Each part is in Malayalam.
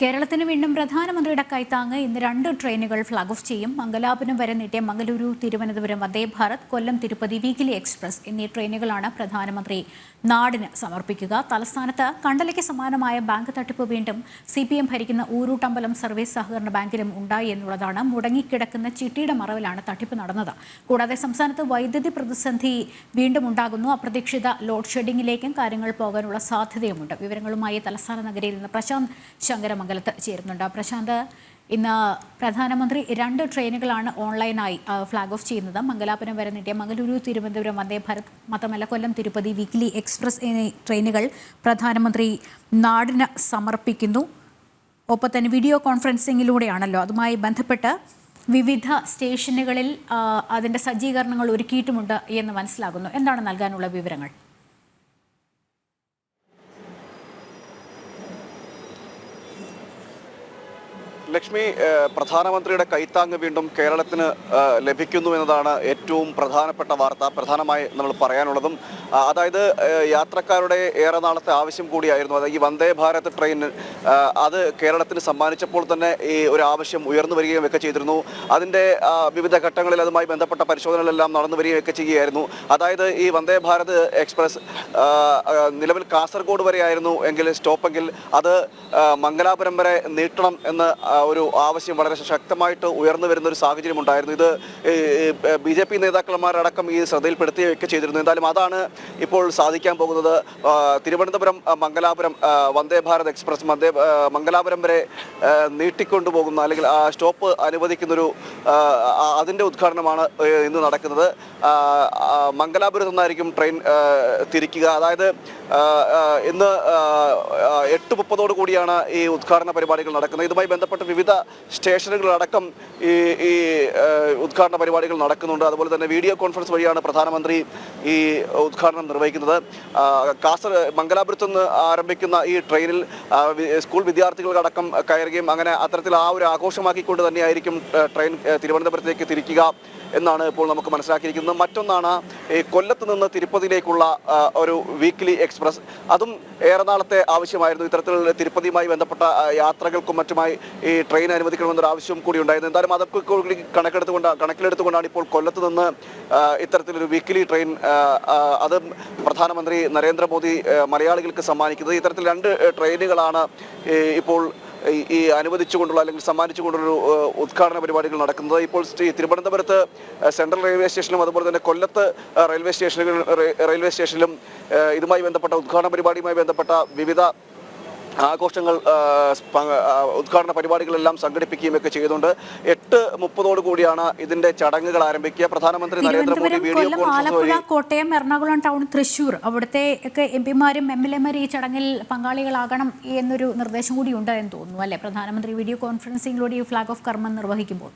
കേരളത്തിന് വീണ്ടും പ്രധാനമന്ത്രിയുടെ കൈത്താങ്ങ്. ഇന്ന് രണ്ട് ട്രെയിനുകൾ ഫ്ളാഗ് ഓഫ് ചെയ്യും. മംഗലാപുരം വരെ നീട്ടിയ മംഗലൂരു തിരുവനന്തപുരം വന്ദേ ഭാരത് കൊല്ലം തിരുപ്പതി വീക്കിലി എക്സ്പ്രസ് എന്നീ ട്രെയിനുകളാണ് പ്രധാനമന്ത്രി നാടിന് സമർപ്പിക്കുക. തലസ്ഥാനത്ത് കണ്ടലയ്ക്ക് സമാനമായ ബാങ്ക് തട്ടിപ്പ് വീണ്ടും സി പി എം ഭരിക്കുന്ന ഊരൂട്ടമ്പലം സർവീസ് സഹകരണ ബാങ്കിലും ഉണ്ടായി എന്നുള്ളതാണ്. മുടങ്ങിക്കിടക്കുന്ന ചിട്ടിയുടെ മറവിലാണ് തട്ടിപ്പ് നടന്നത്. കൂടാതെ സംസ്ഥാനത്ത് വൈദ്യുതി പ്രതിസന്ധി വീണ്ടും ഉണ്ടാകുന്നു. അപ്രതീക്ഷിത ലോഡ് ഷെഡിങ്ങിലേക്കും കാര്യങ്ങൾ പോകാനുള്ള സാധ്യതയുമുണ്ട്. വിവരങ്ങളുമായി തലസ്ഥാന നഗരിയിൽ നിന്ന് പ്രശാന്ത് ശങ്കരമംഗലത്ത് ചേരുന്നുണ്ട്. പ്രശാന്ത് ഇന്ന് പ്രധാനമന്ത്രി രണ്ട് ട്രെയിനുകളാണ് ഓൺലൈനായി ഫ്ലാഗ് ഓഫ് ചെയ്യുന്നത്. മംഗലാപുരം വരെ നീട്ടിയ മംഗലൂരു തിരുവനന്തപുരം വന്ദേ ഭാരത് മാത്രമല്ല കൊല്ലം തിരുപ്പതി വീക്കിലി എക്സ്പ്രസ് എന്നീ ട്രെയിനുകൾ പ്രധാനമന്ത്രി നാടിന് സമർപ്പിക്കുന്നു. ഒപ്പം തന്നെ വീഡിയോ കോൺഫറൻസിങ്ങിലൂടെയാണല്ലോ. അതുമായി ബന്ധപ്പെട്ട് വിവിധ സ്റ്റേഷനുകളിൽ അതിന്റെ സജ്ജീകരണങ്ങൾ ഒരുക്കിയിട്ടുമുണ്ട് എന്ന് മനസ്സിലാകുന്നു. എന്താണ് നൽകാനുള്ള വിവരങ്ങൾ? ലക്ഷ്മി പ്രധാനമന്ത്രിയുടെ കൈത്താങ് വീണ്ടും കേരളത്തിന് ലഭിക്കുന്നു എന്നതാണ് ഏറ്റവും പ്രധാനപ്പെട്ട വാർത്ത പ്രധാനമായി നമ്മൾ പറയാനുള്ളതും. അതായത് യാത്രക്കാരുടെ ഏറെ നാളത്തെ ആവശ്യം കൂടിയായിരുന്നു. അതായത് ഈ വന്ദേ ഭാരത് ട്രെയിൻ അത് കേരളത്തിന് സമ്മാനിച്ചപ്പോൾ തന്നെ ഈ ഒരു ആവശ്യം ഉയർന്നു വരികയും ഒക്കെ ചെയ്തിരുന്നു. അതിന്റെ വിവിധ ഘട്ടങ്ങളിൽ അതുമായി ബന്ധപ്പെട്ട പരിശോധനകളെല്ലാം നടന്നു വരികയും ഒക്കെ ചെയ്യുകയായിരുന്നു. അതായത് ഈ വന്ദേ ഭാരത് എക്സ്പ്രസ് നിലവിൽ കാസർഗോഡ് വരെയായിരുന്നു എങ്കിൽ സ്റ്റോപ്പെങ്കിൽ അത് മംഗലാപുരം വരെ നീട്ടണം എന്ന് ഒരു ആവശ്യം വളരെ ശക്തമായിട്ട് ഉയർന്നു വരുന്ന ഒരു സാഹചര്യം ഉണ്ടായിരുന്നു. ഇത് ബി ജെ പി നേതാക്കന്മാരടക്കം ഈ ശ്രദ്ധയിൽപ്പെടുത്തുകയൊക്കെ ചെയ്തിരുന്നു. എന്തായാലും അതാണ് ഇപ്പോൾ സാധിക്കാൻ പോകുന്നത്. തിരുവനന്തപുരം മംഗലാപുരം വന്ദേ ഭാരത് എക്സ്പ്രസ് വന്ദേ മംഗലാപുരം വരെ നീട്ടിക്കൊണ്ടുപോകുന്ന അല്ലെങ്കിൽ ആ സ്റ്റോപ്പ് അനുവദിക്കുന്നൊരു അതിന്റെ ഉദ്ഘാടനമാണ് ഇന്ന് നടക്കുന്നത്. മംഗലാപുരത്ത് നിന്നായിരിക്കും ട്രെയിൻ തിരിക്കുക. അതായത് ഇന്ന് എട്ട് മുപ്പതോടു കൂടിയാണ് ഈ ഉദ്ഘാടന പരിപാടികൾ നടക്കുന്നത്. ഇതുമായി ബന്ധപ്പെട്ട് വിവിധ സ്റ്റേഷനുകളടക്കം ഈ ഈ ഉദ്ഘാടന പരിപാടികൾ നടക്കുന്നുണ്ട്. അതുപോലെ തന്നെ വീഡിയോ കോൺഫറൻസ് വഴിയാണ് പ്രധാനമന്ത്രി ഈ ഉദ്ഘാടനം നിർവഹിക്കുന്നത്. കാസർ മംഗലാപുരത്ത് നിന്ന് ആരംഭിക്കുന്ന ഈ ട്രെയിനിൽ സ്കൂൾ വിദ്യാർത്ഥികൾക്കടക്കം കയറുകയും അങ്ങനെ അത്തരത്തിൽ ആ ഒരു ആഘോഷമാക്കിക്കൊണ്ട് തന്നെയായിരിക്കും ട്രെയിൻ തിരുവനന്തപുരത്തേക്ക് തിരിക്കുക. എന്നാണ് ഇപ്പോൾ നമുക്ക് മനസ്സിലാക്കിയിരിക്കുന്നത്. മറ്റൊന്നാണ് ഈ കൊല്ലത്ത് നിന്ന് തിരുപ്പതിയിലേക്കുള്ള ഒരു വീക്ക്ലി എക്സ്പ്രസ് അതും ഏറെ നാളത്തെ ആവശ്യമായിരുന്നു. ഇത്തരത്തിലുള്ള തിരുപ്പതിയുമായി ബന്ധപ്പെട്ട യാത്രകൾക്കും മറ്റുമായി ഈ ട്രെയിൻ അനുവദിക്കണമെന്നൊരു ആവശ്യം കൂടി ഉണ്ടായിരുന്നു. എന്തായാലും അതൊക്കെ കൂടി കണക്കെടുത്തുകൊണ്ട് കണക്കിലെടുത്തുകൊണ്ടാണ് ഇപ്പോൾ കൊല്ലത്ത് നിന്ന് ഇത്തരത്തിലൊരു വീക്ക്ലി ട്രെയിൻ അത് പ്രധാനമന്ത്രി നരേന്ദ്രമോദി മലയാളികൾക്ക് സമ്മാനിക്കുന്നത്. ഇത്തരത്തിൽ രണ്ട് ട്രെയിനുകളാണ് ഇപ്പോൾ ഈ- അനുവദിച്ചുകൊണ്ടുള്ള അല്ലെങ്കിൽ സമ്മാനിച്ചുകൊണ്ടുള്ള ഉദ്ഘാടന പരിപാടികൾ നടക്കുന്നത്. ഇപ്പോൾ തിരുവനന്തപുരത്ത് സെൻട്രൽ റെയിൽവേ സ്റ്റേഷനിലും അതുപോലെ തന്നെ കൊല്ലത്ത് റെയിൽവേ സ്റ്റേഷനുകൾ റെയിൽവേ സ്റ്റേഷനിലും ഇതുമായി ബന്ധപ്പെട്ട ഉദ്ഘാടന പരിപാടിയുമായി ബന്ധപ്പെട്ട വിവിധ ആഘോഷങ്ങൾ ഉദ്ഘാടന പരിപാടികളെല്ലാം സംഘടിപ്പിക്കുകയും ഒക്കെ ചെയ്തുകൊണ്ട് എട്ട് മുപ്പതോടു കൂടിയാണ് ഇതിന്റെ ചടങ്ങുകൾ ആരംഭിക്കുക. പ്രധാനമന്ത്രി Narendra Modi video conference Alappuzha Kottayam Ernakulam town Thrissur അവിടുത്തെ ഒക്കെ എം പിമാരും എം എൽ എമാരും ഈ ചടങ്ങിൽ പങ്കാളികളാകണം എന്നൊരു നിർദ്ദേശം കൂടി ഉണ്ട് എന്ന് തോന്നുന്നു അല്ലെ? പ്രധാനമന്ത്രി വീഡിയോ കോൺഫറൻസിംഗിലൂടെ ഈ ഫ്ലാഗ് ഓഫ് കർമ്മം നിർവഹിക്കുമ്പോൾ.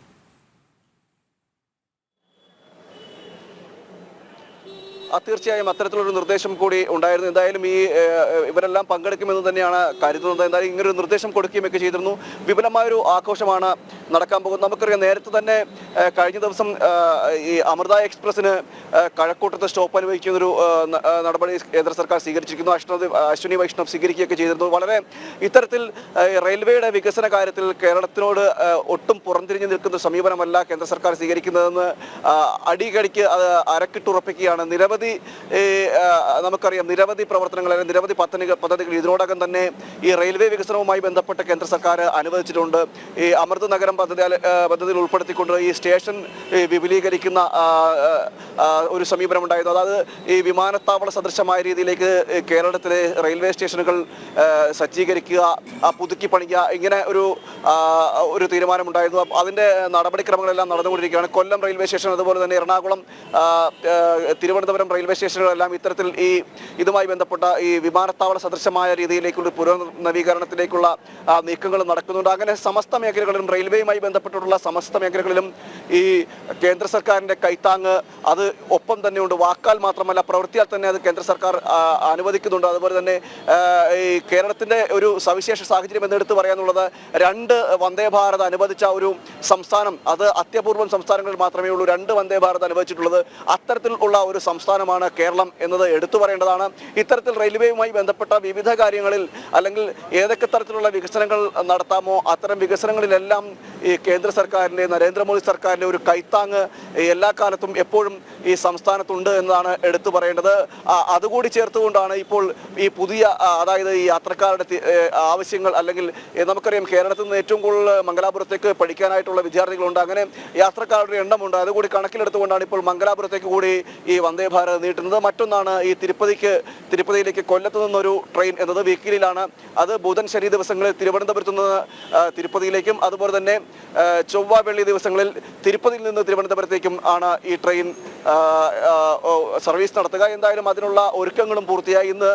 തീർച്ചയായും അത്തരത്തിലൊരു നിർദ്ദേശം കൂടി ഉണ്ടായിരുന്നു. എന്തായാലും ഈ ഇവരെല്ലാം പങ്കെടുക്കുമെന്ന് തന്നെയാണ് കരുതുന്നത്. എന്തായാലും ഇങ്ങനൊരു നിർദ്ദേശം കൊടുക്കുകയും ഒക്കെ ചെയ്തിരുന്നു. വിപുലമായൊരു ആഘോഷമാണ് നടക്കാൻ പോകുന്നത്. നമുക്കറിയാം നേരത്തെ തന്നെ കഴിഞ്ഞ ദിവസം ഈ അമൃത എക്സ്പ്രസിന് കഴക്കൂട്ടത്ത് സ്റ്റോപ്പ് അനുവദിക്കുന്നൊരു നടപടി കേന്ദ്ര സർക്കാർ സ്വീകരിച്ചിരിക്കുന്നു. അശ്വതി അശ്വിനി വൈഷ്ണവ് സ്വീകരിക്കുകയൊക്കെ ചെയ്തിരുന്നു. വളരെ ഇത്തരത്തിൽ റെയിൽവേയുടെ വികസന കാര്യത്തിൽ കേരളത്തിനോട് ഒട്ടും പുറംതിരിഞ്ഞു നിൽക്കുന്ന സമീപനമല്ല കേന്ദ്ര സർക്കാർ സ്വീകരിക്കുന്നതെന്ന് അടികടിക്ക് അത് അരക്കിട്ടുറപ്പിക്കുകയാണ്. നിരവധി നമുക്കറിയാം നിരവധി പ്രവർത്തനങ്ങൾ അല്ലെങ്കിൽ നിരവധി പദ്ധതികൾ പദ്ധതികൾ ഇതിനോടകം തന്നെ ഈ റെയിൽവേ വികസനവുമായി ബന്ധപ്പെട്ട കേന്ദ്ര സർക്കാർ അനുവദിച്ചിട്ടുണ്ട്. ഈ അമൃത് നഗരം പദ്ധതി പദ്ധതിയിൽ ഉൾപ്പെടുത്തിക്കൊണ്ട് ഈ സ്റ്റേഷൻ വിപുലീകരിക്കുന്ന ഒരു സമീപനം ഉണ്ടായിരുന്നു അതായത് ഈ വിമാനത്താവള സദൃശമായ രീതിയിലേക്ക് കേരളത്തിലെ റെയിൽവേ സ്റ്റേഷനുകൾ സജ്ജീകരിക്കുക പുതുക്കി പണിക്കുക ഇങ്ങനെ ഒരു ഒരു തീരുമാനമുണ്ടായിരുന്നു. അതിന്റെ നടപടിക്രമങ്ങളെല്ലാം നടന്നുകൊണ്ടിരിക്കുകയാണ്. കൊല്ലം റെയിൽവേ സ്റ്റേഷൻ അതുപോലെ തന്നെ എറണാകുളം തിരുവനന്തപുരം റെയിൽവേ സ്റ്റേഷനുകളെല്ലാം ഇത്തരത്തിൽ ഈ ഇതുമായി ബന്ധപ്പെട്ട ഈ വിമാനത്താവള സദൃശമായ രീതിയിലേക്കുള്ള പുനർനവീകരണത്തിലേക്കുള്ള നവീകരണത്തിലേക്കുള്ള നീക്കങ്ങൾ നടക്കുന്നുണ്ട്. അങ്ങനെ സമസ്ത മേഖലകളിലും റെയിൽവേയുമായി ബന്ധപ്പെട്ടിട്ടുള്ള സമസ്ത മേഖലകളിലും ഈ കേന്ദ്ര സർക്കാരിന്റെ കൈത്താങ് അത് ഒപ്പം തന്നെയുണ്ട്. വാക്കാൽ മാത്രമല്ല പ്രവൃത്തിയാൽ തന്നെ അത് കേന്ദ്ര സർക്കാർ അനുവദിക്കുന്നുണ്ട്. അതുപോലെ തന്നെ ഈ കേരളത്തിന്റെ ഒരു സവിശേഷ സാഹചര്യം എന്നെടുത്ത് പറയാനുള്ളത് രണ്ട് വന്ദേ ഭാരത് അനുവദിച്ച ഒരു സംസ്ഥാനം അത് അത്യപൂർവം സംസ്ഥാനങ്ങളിൽ മാത്രമേ ഉള്ളൂ. രണ്ട് വന്ദേ ഭാരത് അനുവദിച്ചിട്ടുള്ളത് അത്തരത്തിൽ ഉള്ള ഒരു സംസ്ഥാനം സംസ്ഥാനമാണ് കേരളം എന്നത് എടുത്തു പറയേണ്ടതാണ്. ഇത്തരത്തിൽ റെയിൽവേയുമായി ബന്ധപ്പെട്ട വിവിധ കാര്യങ്ങളിൽ അല്ലെങ്കിൽ ഏതൊക്കെ തരത്തിലുള്ള വികസനങ്ങൾ നടത്താമോ അത്തരം വികസനങ്ങളിലെല്ലാം ഈ കേന്ദ്ര സർക്കാരിന്റെ നരേന്ദ്രമോദി സർക്കാരിന്റെ ഒരു കൈത്താങ് എല്ലാ കാലത്തും എപ്പോഴും ഈ സംസ്ഥാനത്തുണ്ട് എന്നതാണ് എടുത്തു പറയേണ്ടത്. അതുകൂടി ചേർത്തുകൊണ്ടാണ് ഇപ്പോൾ ഈ പുതിയ അതായത് ഈ യാത്രക്കാരുടെ ആവശ്യങ്ങൾ അല്ലെങ്കിൽ നമുക്കറിയാം കേരളത്തിൽ നിന്ന് ഏറ്റവും കൂടുതൽ മംഗലാപുരത്തേക്ക് പഠിക്കാനായിട്ടുള്ള വിദ്യാർത്ഥികളുണ്ട്. അങ്ങനെ യാത്രക്കാരുടെ എണ്ണമുണ്ട്. അതുകൂടി കണക്കിലെടുത്തുകൊണ്ടാണ് ഇപ്പോൾ മംഗലാപുരത്തേക്ക് കൂടി ഈ വന്ദേ ഭാരത് നീട്ടുന്നത്. മറ്റൊന്നാണ് ഈ തിരുപ്പതിക്ക് തിരുപ്പതിയിലേക്ക് കൊല്ലത്ത് നിന്നൊരു ട്രെയിൻ എന്നത്. വീക്കിലിലാണ്. അത് ബുധൻ ശനി ദിവസങ്ങളിൽ തിരുവനന്തപുരത്ത് നിന്ന് തിരുപ്പതിയിലേക്കും. അതുപോലെ തന്നെ ചൊവ്വ വെള്ളി ദിവസങ്ങളിൽ തിരുപ്പതിയിൽ നിന്ന് തിരുവനന്തപുരത്തേക്കും ആണ് ഈ ട്രെയിൻ സർവീസ് നടത്തുക. എന്തായാലും അതിനുള്ള ഒരുക്കങ്ങളും പൂർത്തിയായി. ഇന്ന്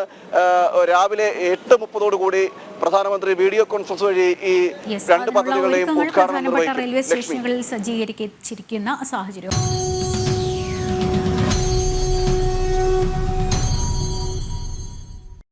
രാവിലെ എട്ട് മുപ്പതോടു കൂടി പ്രധാനമന്ത്രി വീഡിയോ കോൺഫറൻസ് വഴി ഈ രണ്ട് പദ്ധതികളെയും ഉദ്ഘാടനം റെയിൽവേ സ്റ്റേഷനുകളിൽ സജ്ജീകരിച്ചിരിക്കുന്ന സാഹചര്യം.